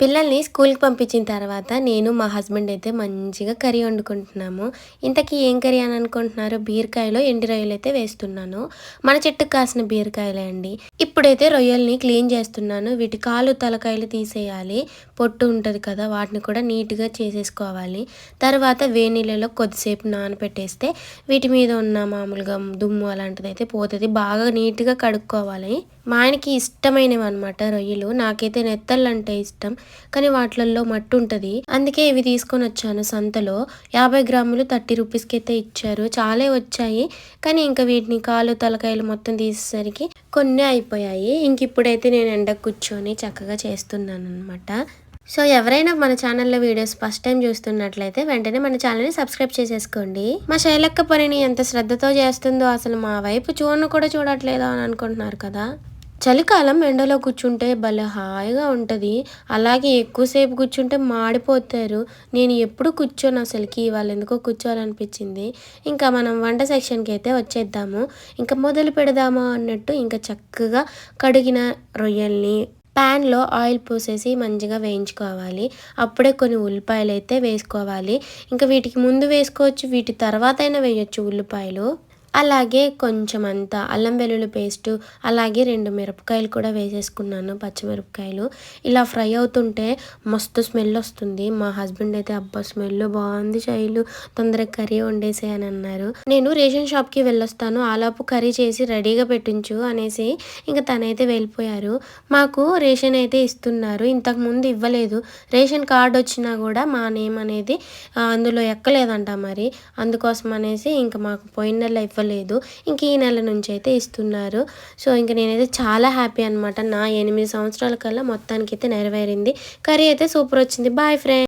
పిల్లల్ని స్కూల్కి పంపించిన తర్వాత నేను మా హస్బెండ్ అయితే మంచిగా కర్రీ వండుకుంటున్నాము. ఇంతకీ ఏం కర్రీ అని అనుకుంటున్నారు? బీరకాయలో ఎండి రొయ్యలు అయితే వేస్తున్నాను. మన చెట్టుకు కాసిన బీరకాయలే అండి. ఇప్పుడైతే రొయ్యల్ని క్లీన్ చేస్తున్నాను. వీటి కాలు తలకాయలు తీసేయాలి. పొట్టు ఉంటుంది కదా వాటిని కూడా నీట్గా చేసేసుకోవాలి. తర్వాత వేనీళ్ళలో కొద్దిసేపు నానబెట్టేస్తే వీటి మీద ఉన్న మామూలుగా దుమ్ము అలాంటిది అయితే పోతుంది. బాగా నీట్గా కడుక్కోవాలి. మా ఆయనకి ఇష్టమైనవి అనమాట రొయ్యలు. నాకైతే నెత్తళ్ళు అంటే ఇష్టం. కానీ వాటిల్లో మట్టు ఉంటుంది అందుకే ఇవి తీసుకొని వచ్చాను సంతలో. యాభై గ్రాములు థర్టీ రూపీస్కి అయితే ఇచ్చారు. చాలే వచ్చాయి. కానీ ఇంకా వీటిని కాలు తలకాయలు మొత్తం తీసేసరికి కొన్ని అయిపోయాయి. ఇంక ఇప్పుడైతే నేను ఎండకు కూర్చొని చక్కగా చేస్తున్నాను అనమాట సో ఎవరైనా మన ఛానల్లో వీడియోస్ ఫస్ట్ టైం చూస్తున్నట్లయితే వెంటనే మన ఛానల్ని సబ్స్క్రైబ్ చేసేసుకోండి. మా శైలక్క పనిని ఎంత శ్రద్ధతో చేస్తుందో అసలు మా వైపు చూడను కూడా చూడట్లేదు అని అనుకుంటున్నారు కదా. చలికాలం ఎండలో కూర్చుంటే భలే హాయిగా ఉంటుంది. అలాగే ఎక్కువసేపు కూర్చుంటే మాడిపోతారు. నేను ఎప్పుడు కూర్చోను అసలుకి వాళ్ళు ఎందుకో కూర్చోవాలనిపించింది. ఇంకా మనం వంట సెక్షన్కి అయితే వచ్చేద్దాము. ఇంకా మొదలు పెడదామా అన్నట్టు ఇంకా చక్కగా కడిగిన రొయ్యల్ని ప్యాన్లో ఆయిల్ పోసేసి మంచిగా వేయించుకోవాలి. అప్పుడే కొన్ని ఉల్లిపాయలు అయితే వేసుకోవాలి. ఇంకా వీటికి ముందు వేసుకోవచ్చు వీటి తర్వాత అయినా వేయచ్చు ఉల్లిపాయలు. అలాగే కొంచెం అంతా అల్లం వెల్లుల్లి పేస్టు అలాగే రెండు మిరపకాయలు కూడా వేసేసుకున్నాను పచ్చిమిరపకాయలు. ఇలా ఫ్రై అవుతుంటే మస్తు స్మెల్ వస్తుంది. మా హస్బెండ్ అయితే అబ్బా స్మెల్ బాగుంది శైలు తొందరగా కర్రీ వండేసే అని అన్నారు. నేను రేషన్ షాప్కి వెళ్ళొస్తాను ఆలాపు కర్రీ చేసి రెడీగా పెట్టించు అనేసి ఇంకా తనైతే వెళ్ళిపోయారు. మాకు రేషన్ అయితే ఇస్తున్నారు ఇంతకుముందు ఇవ్వలేదు. రేషన్ కార్డు వచ్చినా కూడా మా నేమ్ అనేది అందులో ఎక్కలేదంట మరి. అందుకోసం అనేసి ఇంకా మాకు పోయిన నెల ఇవ్వలేదు ఇంక ఈ నెల నుంచి అయితే ఇస్తున్నారు. సో ఇంక నేనైతే చాలా హ్యాపీ అనమాట నా ఎనిమిది సంవత్సరాల కల్లా మొత్తానికి అయితే నెరవేరింది. కర్రీ అయితే సూపర్ వచ్చింది. Boy friend.